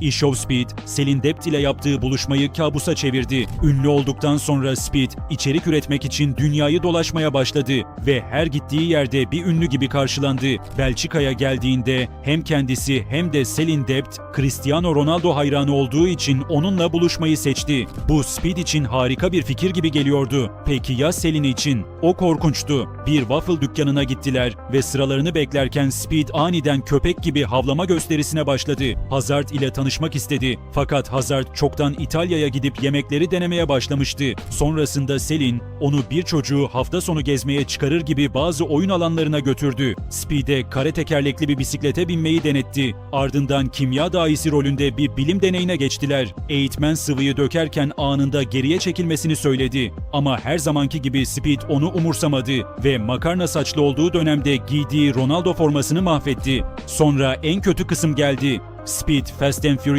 Ish of Speed, Selin Dept ile yaptığı buluşmayı kabusa çevirdi. Ünlü olduktan sonra Speed, içerik üretmek için dünyayı dolaşmaya başladı ve her gittiği yerde bir ünlü gibi karşılandı. Belçika'ya geldiğinde hem kendisi hem de Selin Dept, Cristiano Ronaldo hayranı olduğu için onunla buluşmayı seçti. Bu Speed için harika bir fikir gibi geliyordu. Peki ya Selin için? O korkunçtu. Bir waffle dükkanına gittiler ve sıralarını beklerken Speed aniden köpek gibi havlama gösterisine başladı. Hazard ile tanışmak istedi. Fakat Hazard çoktan İtalya'ya gidip yemekleri denemeye başlamıştı. Sonrasında Selin onu bir çocuğu hafta sonu gezmeye çıkarır gibi bazı oyun alanlarına götürdü. Speed'e kare tekerlekli bir bisiklete binmeyi denetti. Ardından kimya dahisi rolünde bir bilim deneyine geçtiler. Eğitmen sıvıyı dökerken anında geriye çekilmesini söyledi. Ama her zamanki gibi Speed onu umursamadı ve makarna saçlı olduğu dönemde giydiği Ronaldo formasını mahvetti. Sonra en kötü kısım geldi. Speed Fast and Furious